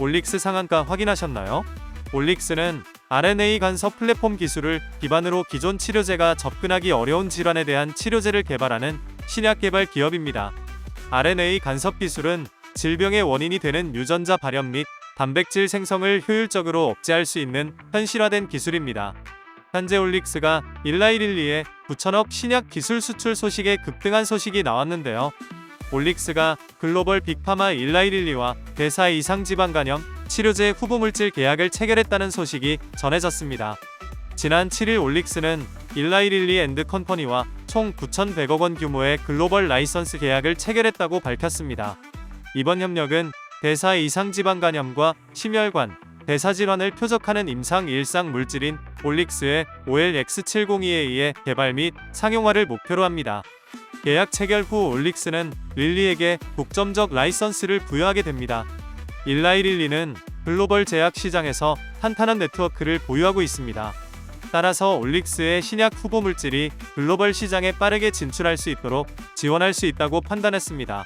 올릭스 상한가 확인하셨나요? 올릭스는 RNA 간섭 플랫폼 기술을 기반으로 기존 치료제가 접근하기 어려운 질환에 대한 치료제를 개발하는 신약 개발 기업입니다. RNA 간섭 기술은 질병의 원인이 되는 유전자 발현 및 단백질 생성을 효율적으로 억제할 수 있는 현실화된 기술입니다. 현재 올릭스가 일라이릴리의 9천억 신약 기술 수출 소식에 급등한 소식이 나왔는데요. 올릭스가 글로벌 빅파마 일라이릴리와 대사 이상 지방 간염 치료제 후보물질 계약을 체결했다는 소식이 전해졌습니다. 지난 7일 올릭스는 일라이릴리 앤드 컴퍼니와 총 9,100억 원 규모의 글로벌 라이선스 계약을 체결했다고 밝혔습니다. 이번 협력은 대사 이상 지방 간염과 심혈관, 대사 질환을 표적하는 임상 일상 물질인 올릭스의 OLX702A의 개발 및 상용화를 목표로 합니다. 계약 체결 후 올릭스는 릴리에게 독점적 라이선스를 부여하게 됩니다. 일라이 릴리는 글로벌 제약 시장에서 탄탄한 네트워크를 보유하고 있습니다. 따라서 올릭스의 신약 후보 물질이 글로벌 시장에 빠르게 진출할 수 있도록 지원할 수 있다고 판단했습니다.